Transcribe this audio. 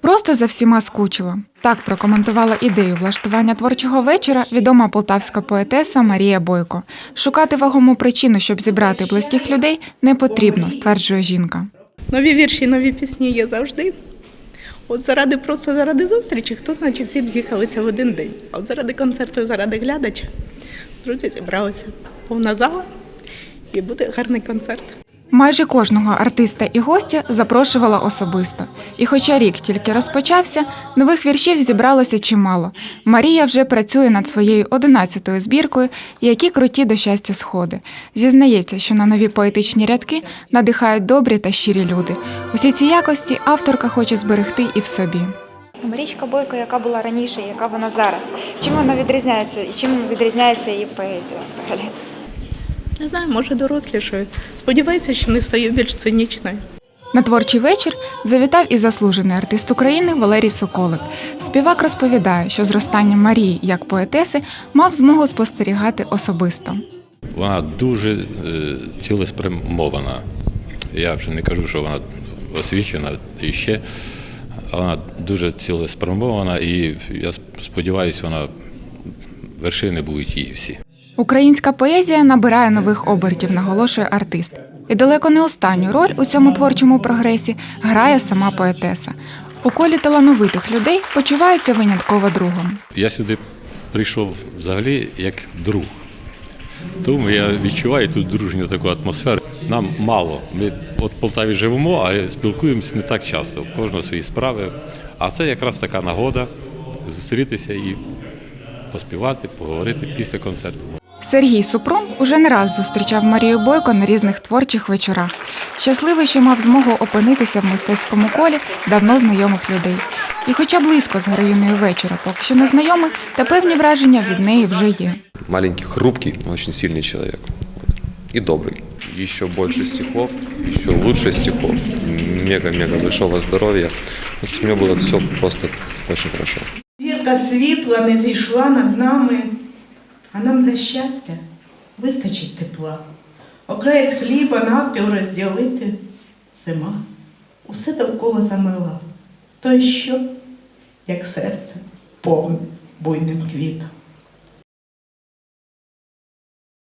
Просто за всіма скучила. Так прокоментувала ідею влаштування творчого вечора відома полтавська поетеса Марія Бойко. Шукати вагому причину, щоб зібрати близьких людей, не потрібно, стверджує жінка. Нові вірші, нові пісні є завжди. От заради просто заради зустрічі, хто наче всі б з'їхалися в один день. А от заради концерту, заради глядача, друзі зібралися. Повна зала і буде гарний концерт. Майже кожного артиста і гостя запрошувала особисто. І хоча рік тільки розпочався, нових віршів зібралося чимало. Марія вже працює над своєю одинадцятою збіркою, які круті до щастя сходи. Зізнається, що на нові поетичні рядки надихають добрі та щирі люди. Усі ці якості авторка хоче зберегти і в собі. Марічка Бойко, яка була раніше, яка вона зараз. Чим вона відрізняється і чим відрізняється її поезія? Не знаю, може дорослішою. Сподіваюся, що не стаю більш цинічною. На творчий вечір завітав і заслужений артист України Валерій Соколик. Співак розповідає, що зростання Марії як поетеси мав змогу спостерігати особисто. Вона дуже е, цілеспрямована. Я вже не кажу, що вона освічена і ще. Вона дуже цілеспрямована, і я сподіваюся, вона вершини будуть її всі. Українська поезія набирає нових обертів, наголошує артист. І далеко не останню роль у цьому творчому прогресі грає сама поетеса. У колі талановитих людей почувається винятково другом. Я сюди прийшов взагалі як друг. Тому я відчуваю тут дружню таку атмосферу. Нам мало. Ми от в Полтаві живемо, а спілкуємося не так часто. Кожного свої справи. А це якраз така нагода зустрітися і поспівати, поговорити після концерту. Сергій Супрун уже не раз зустрічав Марію Бойко на різних творчих вечорах. Щасливий, що мав змогу опинитися в мистецькому колі давно знайомих людей. І хоча близько з героїною вечора поки що не знайомий, та певні враження від неї вже є. маленький, хрупкий, но очень сильный человек. Вот. И добрый. Еще больше стихов, еще лучше стихов. Мега-мега большого здоровья. Потому что у него было все просто очень хорошо. Зірка світла не зійшла над нами, а нам для щастя вистачить тепла. Окраєць хліба навпіл розділити зима. Усе довкола замила. То й що, як серце повне буйним квітом.